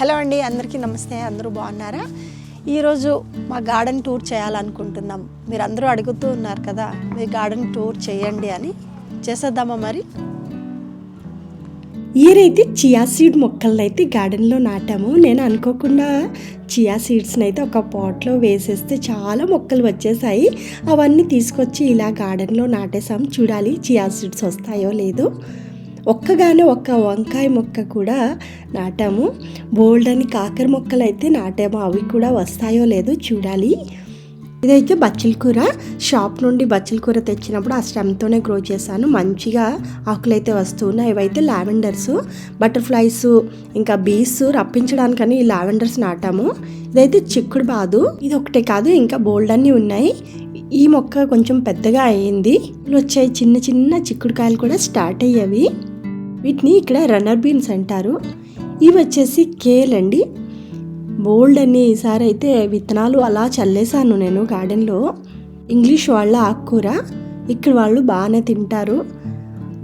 Hello అండి అందరికీ నమస్తే అందరూ బాగున్నారా? ఈరోజు మా గార్డెన్ టూర్ చేయాలనుకుంటున్నాం. మీరు అందరూ అడుగుతూ ఉన్నారు కదా మీ గార్డెన్ టూర్ చేయండి అని. చేసేద్దామా మరి? ఈరైతే చియా సీడ్ మొక్కలను అయితే గార్డెన్లో నాటాము. నేను అనుకోకుండా చియా సీడ్స్ని అయితే ఒక పాట్లో వేసేస్తే చాలా మొక్కలు వచ్చేసాయి. అవన్నీ తీసుకొచ్చి ఇలా గార్డెన్లో నాటేసాం. చూడాలి చియా సీడ్స్ వస్తాయో లేదో. ఒక్కగానే ఒక్క వంకాయ మొక్క కూడా నాటాము. బోల్డ్ అని కాకర మొక్కలు అయితే నాటాము. అవి కూడా వస్తాయో లేదో చూడాలి. ఇదైతే బచ్చల కూర. షాప్ నుండి బచ్చల కూర తెచ్చినప్పుడు ఆ స్టెమ్తోనే గ్రో చేశాను. మంచిగా ఆకులైతే వస్తున్నాయి ఇవైతే లావెండర్స్ బటర్ఫ్లైస్ ఇంకా బీస్ రప్పించడానికని ఈ లావెండర్స్ నాటాము. ఇదైతే చిక్కుడు బాదు. ఇది ఒకటే కాదు ఇంకా బోల్డ్ అన్నీ ఉన్నాయి. ఈ మొక్క కొంచెం పెద్దగా అయ్యింది ఇందులో వచ్చే చిన్న చిన్న చిక్కుడుకాయలు కూడా స్టార్ట్ అయ్యేవి. వీటిని ఇక్కడ రన్నర్ బీన్స్ అంటారు. ఇవి వచ్చేసి కేల్ అండి. బోల్డ్ అని ఈసారి అయితే విత్తనాలు అలా చల్లేశాను నేను గార్డెన్లో ఇంగ్లీష్ వాళ్ళ ఆకుకూర. ఇక్కడ వాళ్ళు బాగానే తింటారు.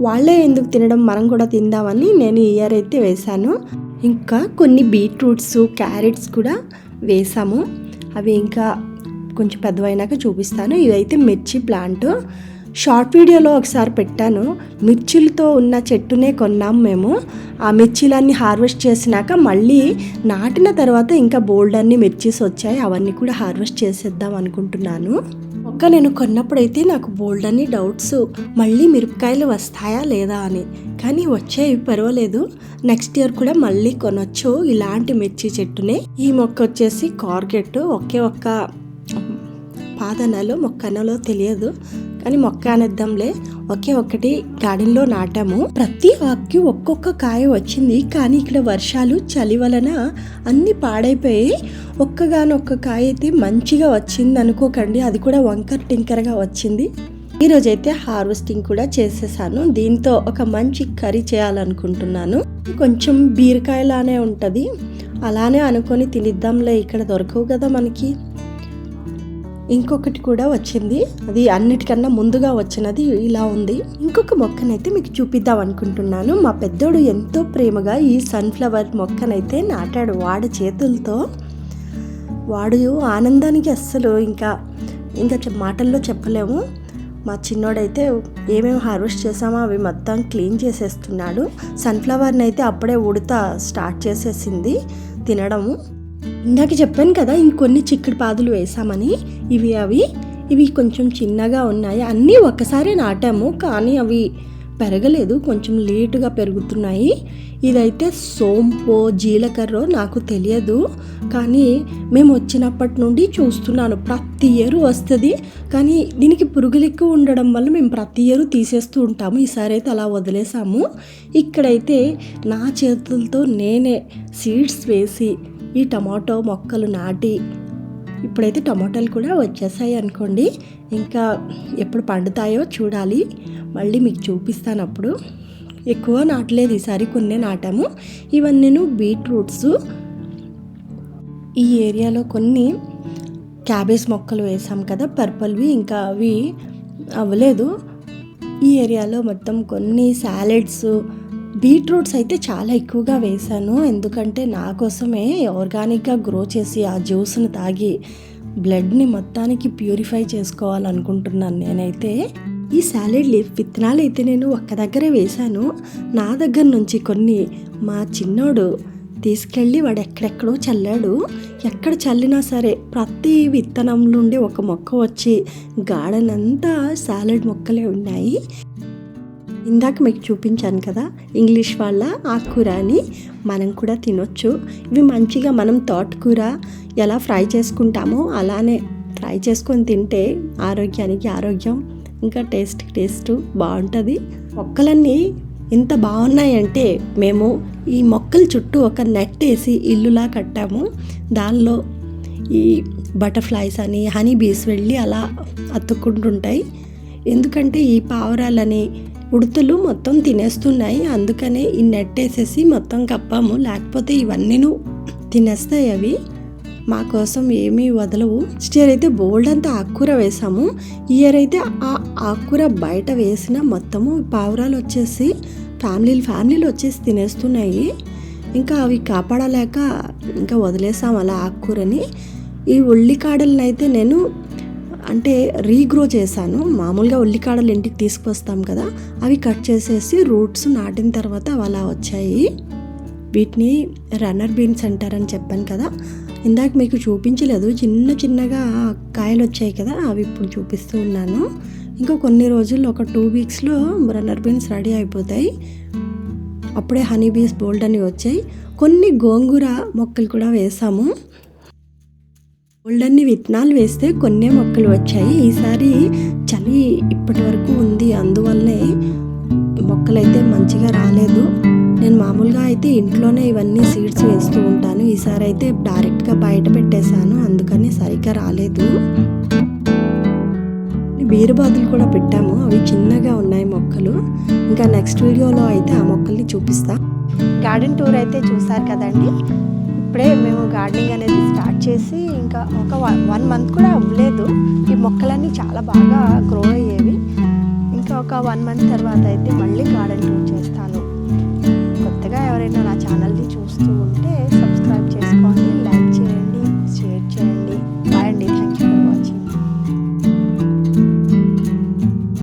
వాళ్ళే ఎందుకు తినడం మనం కూడా తిందామని నేను ఇయర్ అయితే వేశాను. ఇంకా కొన్ని బీట్రూట్స్ క్యారెట్స్ కూడా వేసాము అవి ఇంకా కొంచెం పెద్దవైనాక చూపిస్తాను. ఇదైతే మిర్చి ప్లాంట్ షార్ట్ వీడియోలో ఒకసారి పెట్టాను. మిర్చిలతో ఉన్న చెట్టునే కొన్నాం మేము. ఆ మిర్చిలన్నీ హార్వెస్ట్ చేసినాక మళ్ళీ నాటిన తర్వాత ఇంకా బోల్డ్ అన్ని మిర్చీస్ వచ్చాయి. అవన్నీ కూడా హార్వెస్ట్ చేసేద్దాం అనుకుంటున్నాను. ఒక్క నేను కొన్నప్పుడైతే నాకు బోల్డ్ అన్ని డౌట్స్ మళ్ళీ మిరపకాయలు వస్తాయా లేదా అని. కానీ వచ్చాయి పర్వాలేదు. నెక్స్ట్ ఇయర్ కూడా మళ్ళీ కొనొచ్చు ఇలాంటి మిర్చి చెట్టునే. ఈ మొక్క వచ్చేసి కార్గెట్. ఒకే ఒక్క పాదనలో మొక్కనలో తెలియదు. కానీ మొక్క అనేద్దాంలే. ఒకే ఒక్కటి గార్డెన్లో నాటాము. ప్రతి ఆకుకి ఒక్కొక్క కాయ వచ్చింది. కానీ ఇక్కడ వర్షాలు చలి వలన అన్ని పాడైపోయి ఒక్కగానొక్క కాయ అయితే మంచిగా వచ్చింది అనుకోకండి. అది కూడా వంకర్ టింకర్గా వచ్చింది. ఈరోజైతే హార్వెస్టింగ్ కూడా చేసేసాను. దీంతో ఒక మంచి కర్రీ చేయాలనుకుంటున్నాను. కొంచెం బీరకాయలానే ఉంటుంది. అలానే అనుకొని తినిద్దాంలే. ఇక్కడ దొరకవు కదా మనకి. ఇంకొకటి కూడా వచ్చింది. అది అన్నిటికన్నా ముందుగా వచ్చినది ఇలా ఉంది. ఇంకొక మొక్కనైతే మీకు చూపిద్దాం అనుకుంటున్నాను. మా పెద్దోడు ఎంతో ప్రేమగా ఈ సన్ఫ్లవర్ మొక్కనైతే నాటాడు వాడి చేతులతో. వాడు ఆనందానికి అస్సలు ఇంకా ఇంకా చె- మాటల్లో చెప్పలేము. మా చిన్నోడైతే ఏమేమి హార్వెస్ట్ చేసామో అవి మొత్తం క్లీన్ చేసేస్తున్నాడు. సన్ఫ్లవర్ని అయితే అప్పుడే ఉడత స్టార్ట్ చేసేసింది తినడము. ఇందాక చెప్పాను కదా ఇంకొన్ని చిక్కుడు పాదులు వేసామని ఇవి అవి ఇవి కొంచెం చిన్నగా ఉన్నాయి. అన్నీ ఒక్కసారి నాటాము కానీ అవి పెరగలేదు కొంచెం లేటుగా పెరుగుతున్నాయి. ఇదైతే సోంపో జీలకర్ర నాకు తెలియదు కానీ మేము వచ్చినప్పటి నుండి చూస్తున్నాను. ప్రతి ఇయర్ వస్తుంది కానీ దీనికి పురుగులు ఎక్కువ ఉండడం వల్ల మేము ప్రతి ఇయర్ తీసేస్తూ ఉంటాము. ఈసారి అయితే అలా వదిలేసాము. ఇక్కడైతే నా చేతులతో నేనే సీడ్స్ వేసి ఈ టమాటో మొక్కలు నాటి ఇప్పుడైతే టమాటాలు కూడా వచ్చేసాయి అనుకోండి. ఇంకా ఎప్పుడు పండుతాయో చూడాలి. మళ్ళీ మీకు చూపిస్తాను అప్పుడు. ఎక్కువ నాటలేదు. ఈసారి కొన్నే నాటాము. ఇవన్నీ బీట్రూట్స్. ఈ ఏరియాలో కొన్ని క్యాబేజ్ మొక్కలు వేసాం కదా. పర్పల్వి ఇంకా అవి అవ్వలేదు. ఈ ఏరియాలో మొత్తం కొన్ని సాలెడ్స్ బీట్రూట్స్ అయితే చాలా ఎక్కువగా వేశాను. ఎందుకంటే నా కోసమే ఆర్గానిక్గా గ్రో చేసి ఆ జ్యూస్ని తాగి బ్లడ్ని మొత్తానికి ప్యూరిఫై చేసుకోవాలనుకుంటున్నాను నేనైతే. ఈ సాలెడ్ లీఫ్ విత్తనాలు అయితే నేను ఒక్క దగ్గరే వేశాను. నా దగ్గర నుంచి కొన్ని మా చిన్నోడు తీసుకెళ్ళి వాడు ఎక్కడెక్కడో చల్లాడు. ఎక్కడ చల్లినా సరే ప్రతి విత్తనం నుండి ఒక మొక్క వచ్చి గార్డెన్ అంతా సాలెడ్ మొక్కలే ఉన్నాయి. ఇందాక మీకు చూపించాను కదా ఇంగ్లీష్ వాళ్ళ ఆకుకూర అని మనం కూడా తినొచ్చు. ఇవి మంచిగా మనం తోటకూర ఎలా ఫ్రై చేసుకుంటామో అలానే ఫ్రై చేసుకొని తింటే ఆరోగ్యానికి ఆరోగ్యం ఇంకా టేస్ట్ టేస్ట్ బాగుంటుంది. మొక్కలన్నీ ఎంత బాగున్నాయంటే మేము ఈ మొక్కల చుట్టూ ఒక నెట్ వేసి ఇల్లులా కట్టాము. దానిలో ఈ బటర్ఫ్లైస్ అని హనీ బీస్ వెళ్ళి అలా అతుక్కుంటుంటాయి. ఎందుకంటే ఈ పావురాలని ఉడుతులు మొత్తం తినేస్తున్నాయి. అందుకనే ఈ నెట్ వేసేసి మొత్తం కప్పాము. లేకపోతే ఇవన్నీ తినేస్తాయి అవి. మా కోసం ఏమీ వదలవు. నెక్స్ట్ ఇయర్ అయితే బోల్డ్ అంతా ఆకుకూర వేసాము. ఇయర్ అయితే ఆ ఆకుకూర బయట వేసిన మొత్తము పావురాలు వచ్చేసి ఫ్యామిలీలు ఫ్యామిలీలు వచ్చేసి తినేస్తున్నాయి. ఇంకా అవి కాపాడలేక ఇంకా వదిలేసాం అలా ఆకుకూరని. ఈ ఉల్లికాడలను అయితే నేను అంటే రీగ్రో చేశాను. మామూలుగా ఉల్లికాడలు ఇంటికి తీసుకొస్తాం కదా అవి కట్ చేసేసి రూట్స్ నాటిన తర్వాత అవి అలా వచ్చాయి. వీటిని రన్నర్ బీన్స్ అంటారని చెప్పాను కదా ఇందాక మీకు చూపించలేదు. చిన్న చిన్నగా కాయలు వచ్చాయి కదా అవి ఇప్పుడు చూపిస్తూ ఉన్నాను. ఇంకా కొన్ని రోజుల్లో ఒక టూ వీక్స్లో రన్నర్ బీన్స్ రెడీ అయిపోతాయి. అప్పుడే హనీ బీస్ బోల్డ్ అని వచ్చాయి. కొన్ని గోంగూర మొక్కలు కూడా వేసాము. గోల్డన్ని విత్తనాలు వేస్తే కొన్ని మొక్కలు వచ్చాయి. ఈసారి చలి ఇప్పటి వరకు ఉంది. అందువల్లనే మొక్కలైతే మంచిగా రాలేదు. నేను మామూలుగా అయితే ఇంట్లోనే ఇవన్నీ సీడ్స్ వేస్తూ ఉంటాను. ఈసారి అయితే డైరెక్ట్గా బయట పెట్టేశాను. అందుకని సరిగ్గా రాలేదు. బీరబాదులు కూడా పెట్టాము. అవి చిన్నగా ఉన్నాయి మొక్కలు. ఇంకా నెక్స్ట్ వీడియోలో అయితే ఆ మొక్కల్ని చూపిస్తా. గార్డెన్ టూర్ అయితే చూసారు కదండి? ఇప్పుడే మేము గార్డెనింగ్ అనేది స్టార్ట్ చేసి ఇంకా ఒక వన్ మంత్ కూడా అవ్వలేదు. ఈ మొక్కలన్నీ చాలా బాగా గ్రో అయ్యేవి. ఇంకా ఒక వన్ మంత్ తర్వాత అయితే మళ్ళీ గార్డెన్ టూర్